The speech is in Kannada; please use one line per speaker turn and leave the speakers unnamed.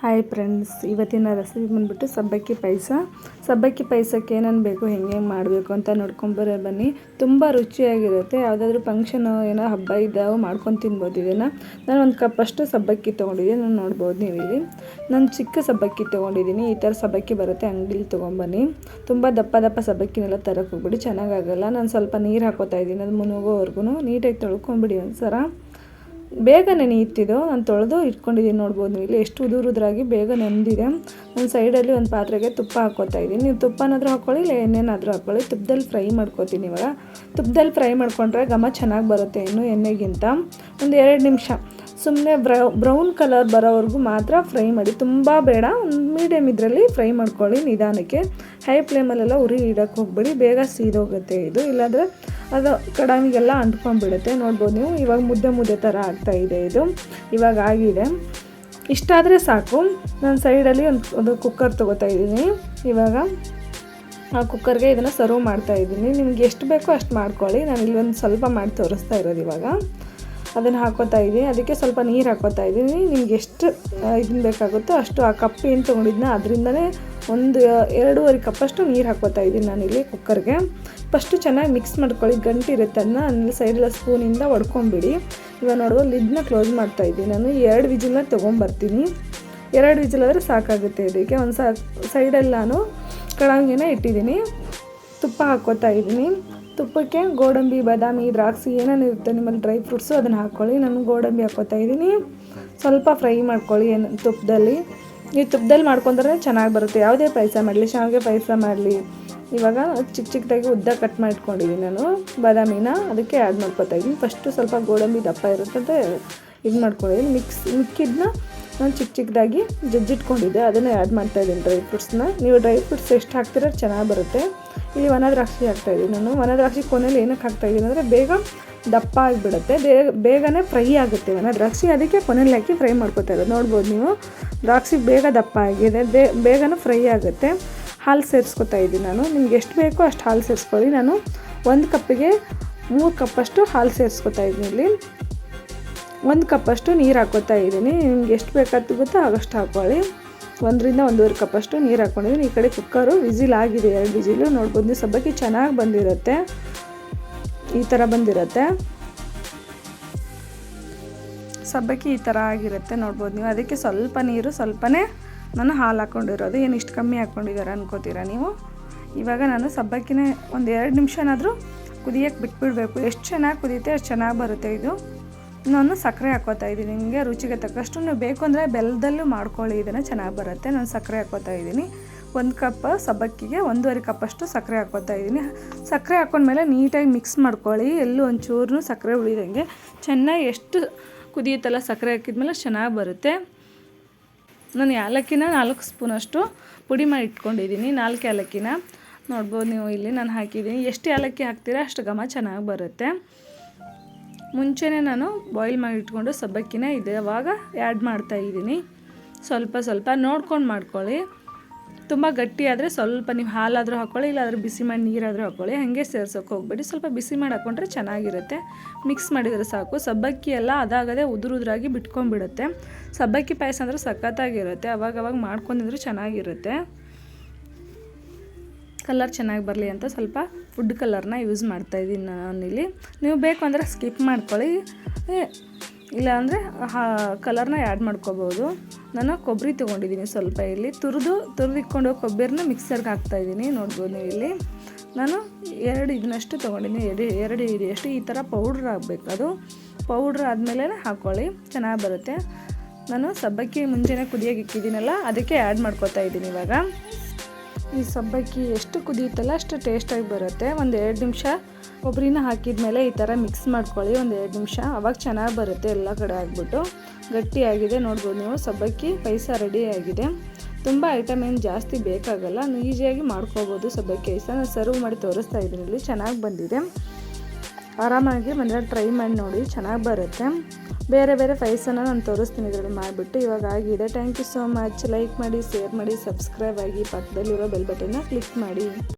ಹಾಯ್ ಫ್ರೆಂಡ್ಸ್ ಇವತ್ತಿನ ರೆಸಿಪಿ ಬಂದ್ಬಿಟ್ಟು ಸಬ್ಬಕ್ಕಿ ಪಾಯಸ. ಸಬ್ಬಕ್ಕಿ ಪಾಯಸಕ್ಕೆ ಏನೇನು ಬೇಕು, ಹೆಂಗೆ ಮಾಡಬೇಕು ಅಂತ ನೋಡ್ಕೊಂಬರೋ ಬನ್ನಿ. ತುಂಬ ರುಚಿಯಾಗಿರುತ್ತೆ. ಯಾವುದಾದ್ರೂ ಫಂಕ್ಷನು ಏನೋ ಹಬ್ಬ ಇದ್ದಾವೆ ಮಾಡ್ಕೊಂಡು ತಿನ್ಬೋದು ಇದನ್ನು. ನಾನು ಒಂದು ಕಪ್ ಅಷ್ಟು ಸಬ್ಬಕ್ಕಿ ತೊಗೊಂಡಿದ್ದೀನಿ ನಾನು ನೋಡ್ಬೋದು ನೀವು ಇಲ್ಲಿ ನಾನು ಚಿಕ್ಕ ಸಬ್ಬಕ್ಕಿ ತೊಗೊಂಡಿದ್ದೀನಿ ಈ ಥರ ಸಬ್ಬಕ್ಕಿ ಬರುತ್ತೆ, ಅಂಗಡಿಲಿ ತೊಗೊಂಬನ್ನಿ. ತುಂಬ ದಪ್ಪ ದಪ್ಪ ಸಬ್ಬಕ್ಕಿನೆಲ್ಲ ತರಕ್ಕೆ ಹೋಗ್ಬಿಡಿ ಚೆನ್ನಾಗಾಗಲ್ಲ ನಾನು ಸ್ವಲ್ಪ ನೀರು ಹಾಕೋತಾ ಇದ್ದೀನಿ, ಅದು ಮುನುಗೋವರೆಗೂ ನೀಟಾಗಿ ತೊಳ್ಕೊಂಬಿಡಿ ಒಂದು ಸರ ಬೇಗ ನೆನೆಯುತ್ತಿದ್ದು ನಾನು ತೊಳೆದು ಇಟ್ಕೊಂಡಿದ್ದೀನಿ ನೋಡ್ಬೋದು ನೀವು. ಇಲ್ಲಿ ಎಷ್ಟು ಉದುರು ಉದುರಾಗಿ ಬೇಗ ನೆಂದಿದೆ ಒಂದು ಸೈಡಲ್ಲಿ ಒಂದು ಪಾತ್ರೆಗೆ ತುಪ್ಪ ಹಾಕೋತಾ ಇದ್ದೀನಿ. ನೀವು ತುಪ್ಪನಾದರೂ ಹಾಕ್ಕೊಳ್ಳಿ ಇಲ್ಲ ಎಣ್ಣೆನಾದರೂ ಹಾಕ್ಕೊಳ್ಳಿ ತುಪ್ಪದಲ್ಲಿ ಫ್ರೈ ಮಾಡ್ಕೋತೀನಿ ಇವಾಗ. ತುಪ್ಪದಲ್ಲಿ ಫ್ರೈ ಮಾಡ್ಕೊಂಡ್ರೆ ಘಮ ಚೆನ್ನಾಗಿ ಬರುತ್ತೆ ಇನ್ನು ಎಣ್ಣೆಗಿಂತ. ಒಂದು ಎರಡು ನಿಮಿಷ. ಸುಮ್ಮನೆ ಬ್ರೌ, ಬ್ರೌನ್ ಕಲರ್ ಬರೋವರೆಗೂ ಮಾತ್ರ ಫ್ರೈ ಮಾಡಿ, ತುಂಬ ಬೇಡ, ಒಂದು ಮೀಡಿಯಮ್ ಇದರಲ್ಲಿ ಫ್ರೈ ಮಾಡ್ಕೊಳ್ಳಿ ನಿಧಾನಕ್ಕೆ. ಹೈ ಫ್ಲೇಮಲ್ಲೆಲ್ಲ ಉರಿ ಇಡೋಕ್ಕೆ ಹೋಗ್ಬೇಡಿ, ಬೇಗ ಸೀದೋಗುತ್ತೆ ಇದು. ಇಲ್ಲಾಂದರೆ ಅದು ಕಡಾಮಿಗೆಲ್ಲ ಅಂಟ್ಕೊಂಡ್ಬಿಡುತ್ತೆ. ನೋಡ್ಬೋದು ನೀವು, ಇವಾಗ ಮುದ್ದೆ ಮುದ್ದೆ ಥರ ಆಗ್ತಾಯಿದೆ ಇದು ಇವಾಗ ಆಗಿದೆ. ಇಷ್ಟಾದರೆ ಸಾಕು. ನಾನು ಸೈಡಲ್ಲಿ ಒಂದು ಒಂದು ಕುಕ್ಕರ್ ತೊಗೋತಾ ಇದ್ದೀನಿ. ಇವಾಗ ಆ ಕುಕ್ಕರ್ಗೆ ಇದನ್ನು ಸರ್ವ್ ಮಾಡ್ತಾ ಇದ್ದೀನಿ. ನಿಮ್ಗೆ ಎಷ್ಟು ಬೇಕೋ ಅಷ್ಟು ಮಾಡ್ಕೊಳ್ಳಿ. ನಾನು ಇಲ್ಲಿ ಒಂದು ಸ್ವಲ್ಪ ಮಾಡಿ ತೋರಿಸ್ತಾ ಇರೋದು ಇವಾಗ. ಅದನ್ನು ಹಾಕೋತಾ ಇದ್ದೀನಿ. ಅದಕ್ಕೆ ಸ್ವಲ್ಪ ನೀರು ಹಾಕೋತಾ ಇದ್ದೀನಿ. ನಿಮ್ಗೆ ಎಷ್ಟು ಇದನ್ನು ಬೇಕಾಗುತ್ತೋ ಅಷ್ಟು ಆ ಕಪ್ ಏನು ತೊಗೊಂಡಿದ್ನ ಅದರಿಂದನೇ ಒಂದು ಎರಡೂವರೆ ಕಪ್ಪಷ್ಟು ನೀರು ಹಾಕೋತಾ ಇದ್ದೀನಿ ನಾನಿಲ್ಲಿ ಕುಕ್ಕರ್ಗೆ. ಫಸ್ಟು ಚೆನ್ನಾಗಿ ಮಿಕ್ಸ್ ಮಾಡ್ಕೊಳ್ಳಿ. ಗಂಟು ಇರುತ್ತೆ ಅದನ್ನ ಅಲ್ಲಿ ಸೈಡೆಲ್ಲ ಸ್ಪೂನಿಂದ ಒಡ್ಕೊಂಬಿಡಿ. ಇವಾಗ ನೋಡುವ ಲಿಡ್ನ ಕ್ಲೋಸ್ ಮಾಡ್ತಾ ಇದ್ದೀನಿ. ನಾನು ಎರಡು ವಿಜಿಲ್ನ ತೊಗೊಂಬರ್ತೀನಿ. ಎರಡು ವಿಜಿಲ್ ಸಾಕಾಗುತ್ತೆ ಇದಕ್ಕೆ. ಒಂದು ಸೈಡಲ್ಲಿ ನಾನು ಕಡಂಗಿನ ಇಟ್ಟಿದ್ದೀನಿ. ತುಪ್ಪ ಹಾಕೋತಾ ಇದ್ದೀನಿ. ತುಪ್ಪಕ್ಕೆ ಗೋಡಂಬಿ, ಬಾದಾಮಿ, ದ್ರಾಕ್ಷಿ ಏನೇನು ಇರುತ್ತೆ ನಿಮ್ಮಲ್ಲಿ ಡ್ರೈ ಫ್ರೂಟ್ಸು ಅದನ್ನು ಹಾಕ್ಕೊಳ್ಳಿ ನಾನು ಗೋಡಂಬಿ ಹಾಕ್ಕೋತಾ ಇದ್ದೀನಿ. ಸ್ವಲ್ಪ ಫ್ರೈ ಮಾಡ್ಕೊಳ್ಳಿ ಏನು ತುಪ್ಪದಲ್ಲಿ. ಈ ತುಪ್ಪದಲ್ಲಿ ಮಾಡ್ಕೊಂಡ್ರೆ ಚೆನ್ನಾಗಿ ಬರುತ್ತೆ. ಯಾವುದೇ ಪಾಯಸ ಮಾಡಲಿ, ಶಾವಿಗೆ ಪಾಯಸ ಮಾಡಲಿ. ಇವಾಗ ಚಿಕ್ಕ ಚಿಕ್ಕದಾಗಿ ಉದ್ದ ಕಟ್ ಮಾಡಿಟ್ಕೊಂಡಿದ್ದೀನಿ ನಾನು. ಬಾದಾಮಿನ ಅದಕ್ಕೆ ಆ್ಯಡ್ ಮಾಡ್ಕೊತಾ ಇದ್ದೀನಿ. ಫಸ್ಟು ಸ್ವಲ್ಪ ಗೋಡಂಬಿ ದಪ್ಪ ಇರುತ್ತೆ ಅಂತ ಇದು ಮಾಡ್ಕೊಂಡಿದ್ದೀನಿ ಮಿಕ್ಸ್ ಮಿಕ್ಕಿದ್ನ ನಾನು ಚಿಕ್ಕ ಚಿಕ್ಕದಾಗಿ ಜಜ್ಜಿಟ್ಕೊಂಡಿದ್ದೆ. ಅದನ್ನು ಆ್ಯಡ್ ಮಾಡ್ತಾಯಿದ್ದೀನಿ ಡ್ರೈ ಫ್ರೂಟ್ಸ್ನ ನೀವು ಡ್ರೈ ಫ್ರೂಟ್ಸ್ ಎಷ್ಟು ಹಾಕ್ತೀರೋ ಚೆನ್ನಾಗಿ ಬರುತ್ತೆ. ಇಲ್ಲಿ ವನ ದ್ರಾಕ್ಷಿ ಹಾಕ್ತಾಯಿದ್ದೀನಿ ನಾನು ವನ ದ್ರಾಕ್ಷಿ ಕೊನೆಯಲ್ಲಿ ಏನಕ್ಕೆ ಹಾಕ್ತಾಯಿದ್ದೀನಿ ಅಂದರೆ ಬೇಗ ದಪ್ಪ ಆಗಿಬಿಡುತ್ತೆ. ಬೇಗ ಬೇಗನೆ ಫ್ರೈ ಆಗುತ್ತೆ ವನ ದ್ರಾಕ್ಷಿ ಅದಕ್ಕೆ ಕೊನೆಯಲ್ಲಿ ಹಾಕಿ ಫ್ರೈ ಮಾಡ್ಕೊತಾ ಇರೋದು. ನೋಡ್ಬೋದು ನೀವು, ದ್ರಾಕ್ಷಿ ಬೇಗ ದಪ್ಪ ಆಗಿದೆ. ಬೇ, ಬೇಗನೆ ಫ್ರೈ ಆಗುತ್ತೆ. ಹಾಲು ಸೇರಿಸ್ಕೊತಾ ಇದ್ದೀನಿ ನಾನು. ನಿಮ್ಗೆ ಎಷ್ಟು ಬೇಕೋ ಅಷ್ಟು ಹಾಲು ಸೇರಿಸ್ಕೊಳ್ಳಿ. ನಾನು ಒಂದು ಕಪ್ಪಿಗೆ ಮೂರು ಕಪ್ಪಷ್ಟು ಹಾಲು ಸೇರಿಸ್ಕೊತಾ ಇದ್ದೀನಿ ಇಲ್ಲಿ. ಒಂದು ಕಪ್ಪಷ್ಟು ನೀರು ಹಾಕೋತಾ ಇದ್ದೀನಿ. ನಿಮ್ಗೆ ಎಷ್ಟು ಬೇಕಾದ ಗೊತ್ತೋ, ಆಗಷ್ಟು ಹಾಕ್ಕೊಳ್ಳಿ. ಒಂದರಿಂದ ಒಂದೂವರೆ ಕಪ್ಪಷ್ಟು ನೀರು ಹಾಕ್ಕೊಂಡಿದ್ದೀನಿ ಈ ಕಡೆ ಕುಕ್ಕರು ವಿಸಿಲ್ ಆಗಿದೆ, ಎರಡು ವಿಸಿಲು. ನೋಡ್ಬೋದು ನೀವು ಸಬ್ಬಕ್ಕಿ ಚೆನ್ನಾಗಿ ಬಂದಿರುತ್ತೆ. ಈ ಥರ ಬಂದಿರುತ್ತೆ. ಸಬ್ಬಕ್ಕಿ ಈ ಥರ ಆಗಿರುತ್ತೆ, ನೋಡ್ಬೋದು ನೀವು. ಅದಕ್ಕೆ ಸ್ವಲ್ಪ ನೀರು, ಸ್ವಲ್ಪನೇ ನಾನು ಹಾಲು ಹಾಕ್ಕೊಂಡಿರೋದು ಏನು ಇಷ್ಟು ಕಮ್ಮಿ ಹಾಕ್ಕೊಂಡಿದ್ದಾರೆ ಅನ್ಕೋತೀರಾ ನೀವು? ಇವಾಗ ನಾನು ಸಬ್ಬಕ್ಕಿನೇ ಒಂದು ಎರಡು ನಿಮಿಷನಾದರೂ ಕುದಿಯೋಕ್ಕೆ ಬಿಟ್ಬಿಡಬೇಕು. ಎಷ್ಟು ಚೆನ್ನಾಗಿ ಕುದಿಯುತ್ತೆ ಅಷ್ಟು ಚೆನ್ನಾಗಿ ಬರುತ್ತೆ ಇದು. ನಾನು ಸಕ್ಕರೆ ಹಾಕೋತಾ ಇದ್ದೀನಿ. ನಿಮಗೆ ರುಚಿಗೆ ತಕ್ಕಷ್ಟು ನೀವು ಬೇಕು ಅಂದರೆ ಬೆಲ್ಲದಲ್ಲೂ ಮಾಡ್ಕೊಳ್ಳಿ ಇದನ್ನು ಚೆನ್ನಾಗಿ ಬರುತ್ತೆ. ನಾನು ಸಕ್ಕರೆ ಹಾಕೋತಾ ಇದ್ದೀನಿ. ಒಂದು ಕಪ್ ಸಬ್ಬಕ್ಕಿಗೆ ಒಂದೂವರೆ ಕಪ್ಪಷ್ಟು ಸಕ್ಕರೆ ಹಾಕೋತಾ ಇದ್ದೀನಿ. ಸಕ್ಕರೆ ಹಾಕೊಂಡ್ಮೇಲೆ ನೀಟಾಗಿ ಮಿಕ್ಸ್ ಮಾಡ್ಕೊಳ್ಳಿ. ಎಲ್ಲೂ ಒಂಚೂರು ಸಕ್ಕರೆ ಉಳಿದಂಗೆ. ಚೆನ್ನಾಗಿ ಎಷ್ಟು ಕುದಿಯುತ್ತಲ್ಲ ಸಕ್ಕರೆ ಹಾಕಿದ್ಮೇಲೆ ಚೆನ್ನಾಗಿ ಬರುತ್ತೆ. ನಾನು ಏಲಕ್ಕಿನ ನಾಲ್ಕು ಸ್ಪೂನಷ್ಟು ಪುಡಿ ಮಾಡಿ ಇಟ್ಕೊಂಡಿದ್ದೀನಿ. ನಾಲ್ಕು ಏಲಕ್ಕಿನ ನೋಡ್ಬೋದು ನೀವು ಇಲ್ಲಿ ನಾನು ಹಾಕಿದ್ದೀನಿ. ಎಷ್ಟು ಏಲಕ್ಕಿ ಹಾಕ್ತೀರಾ ಅಷ್ಟು ಘಮ ಚೆನ್ನಾಗಿ ಬರುತ್ತೆ. ಮುಂಚೆನೇ ನಾನು ಬಾಯ್ಲ್ ಮಾಡಿ ಇಟ್ಕೊಂಡು ಸಬ್ಬಕ್ಕಿನ ಇದೆ. ಅವಾಗ ಆ್ಯಡ್ ಮಾಡ್ತಾಯಿದ್ದೀನಿ ಸ್ವಲ್ಪ ಸ್ವಲ್ಪ ನೋಡ್ಕೊಂಡು ಮಾಡ್ಕೊಳ್ಳಿ. ತುಂಬ ಗಟ್ಟಿ ಆದರೆ ಸ್ವಲ್ಪ ನೀವು ಹಾಲಾದರೂ ಹಾಕ್ಕೊಳ್ಳಿ, ಇಲ್ಲಾದರೂ ಬಿಸಿ ಮಾಡಿ ನೀರಾದರೂ ಹಾಕ್ಕೊಳ್ಳಿ. ಹಾಗೆ ಸೇರ್ಸೋಕೆ ಹೋಗ್ಬೇಡಿ. ಸ್ವಲ್ಪ ಬಿಸಿ ಮಾಡಿ ಹಾಕ್ಕೊಂಡ್ರೆ ಚೆನ್ನಾಗಿರುತ್ತೆ. ಮಿಕ್ಸ್ ಮಾಡಿದರೆ ಸಾಕು. ಸಬ್ಬಕ್ಕಿ ಎಲ್ಲ ಅದಾಗದೆ ಉದುರು ಉದುರಾಗಿ ಬಿಟ್ಕೊಂಡ್ಬಿಡುತ್ತೆ. ಸಬ್ಬಕ್ಕಿ ಪಾಯಸ ಅಂದರೆ ಸಖತ್ತಾಗಿರುತ್ತೆ. ಅವಾಗವಾಗ ಅವಾಗ ಮಾಡ್ಕೊಂಡಿದ್ರೆ ಚೆನ್ನಾಗಿರುತ್ತೆ. ಕಲರ್ ಚೆನ್ನಾಗಿ ಬರಲಿ ಅಂತ ಸ್ವಲ್ಪ ಫುಡ್ ಕಲರ್ನ ಯೂಸ್ ಮಾಡ್ತಾಯಿದ್ದೀನಿ ನಾನಿಲ್ಲಿ ನೀವು ಬೇಕು ಅಂದರೆ ಸ್ಕಿಪ್ ಮಾಡ್ಕೊಳ್ಳಿ. ಇಲ್ಲ ಅಂದರೆ ಕಲರ್ನ ಆ್ಯಡ್ ಮಾಡ್ಕೋಬೋದು. ನಾನು ಕೊಬ್ಬರಿ ತೊಗೊಂಡಿದ್ದೀನಿ ಸ್ವಲ್ಪ ಇಲ್ಲಿ. ತುರಿದು ತುರಿದಿಕ್ಕೊಂಡು ಕೊಬ್ಬರಿನ ಮಿಕ್ಸರ್ಗೆ ಹಾಕ್ತಾಯಿದ್ದೀನಿ ನೋಡ್ಬೋದು ನೀವು ಇಲ್ಲಿ. ನಾನು ಎರಡು ಇದನ್ನಷ್ಟು ತೊಗೊಂಡಿದ್ದೀನಿ. ಎರಡು ಎರಡು ಇದೆಯಷ್ಟು ಈ ಥರ ಪೌಡ್ರ್ ಆಗಬೇಕು ಅದು. ಪೌಡ್ರ್ ಆದಮೇಲೆ ಹಾಕ್ಕೊಳ್ಳಿ ಚೆನ್ನಾಗಿ ಬರುತ್ತೆ. ನಾನು ಸಬ್ಬಕ್ಕಿ ಮುಂಚೆನೇ ಕುದಿಯೋಕೆ ಇಕ್ಕಿದ್ದೀನಲ್ಲ ಅದಕ್ಕೆ ಆ್ಯಡ್ ಮಾಡ್ಕೋತಾ ಇದ್ದೀನಿ ಇವಾಗ. ಈ ಸಬ್ಬಕ್ಕಿ ಎಷ್ಟು ಕುದಿಯುತ್ತಲ್ಲ ಅಷ್ಟು ಟೇಸ್ಟಾಗಿ ಬರುತ್ತೆ. ಒಂದು ಎರಡು ನಿಮಿಷ ಕೊಬ್ಬರಿನ ಹಾಕಿದ ಮೇಲೆ ಈ ಥರ ಮಿಕ್ಸ್ ಮಾಡ್ಕೊಳ್ಳಿ. ಒಂದು ಎರಡು ನಿಮಿಷ. ಅವಾಗ ಚೆನ್ನಾಗಿ ಬರುತ್ತೆ ಎಲ್ಲ ಕಡೆ ಆಗಿಬಿಟ್ಟು. ಗಟ್ಟಿಯಾಗಿದೆ. ನೋಡ್ಬೋದು ನೀವು, ಸಬ್ಬಕ್ಕಿ ಪೈಸ ರೆಡಿ ಆಗಿದೆ. ತುಂಬ ಐಟಮ್ ಏನು ಜಾಸ್ತಿ ಬೇಕಾಗಲ್ಲ. ಈಸಿಯಾಗಿ ಮಾಡ್ಕೋಬೋದು ಸಬ್ಬಕ್ಕಿ ಐಸ ನಾನು ಸರ್ವ್ ಮಾಡಿ ತೋರಿಸ್ತಾ ಇದ್ದೀನಿ ಚೆನ್ನಾಗಿ ಬಂದಿದೆ. ಆರಾಮಾಗಿ ಮನೆಯಲ್ಲಿ ಟ್ರೈ ಮಾಡಿ ನೋಡಿ. ಚೆನ್ನಾಗಿ ಬರುತ್ತೆ. ಬೇರೆ ಬೇರೆ ಫೈಸನ್ನು ನಾನು ತೋರಿಸ್ತೀನಿ ಇದರಲ್ಲಿ ಮಾಡಿಬಿಟ್ಟು. ಇವಾಗ ಆಗಿದೆ. Thank you so much like ಮಾಡಿ ಶೇರ್ ಮಾಡಿ ಸಬ್ಸ್ಕ್ರೈಬ್ ಆಗಿ ಪಕ್ಕದಲ್ಲಿರೋ ಬೆಲ್ ಬಟನ್ನ ಕ್ಲಿಕ್ ಮಾಡಿ.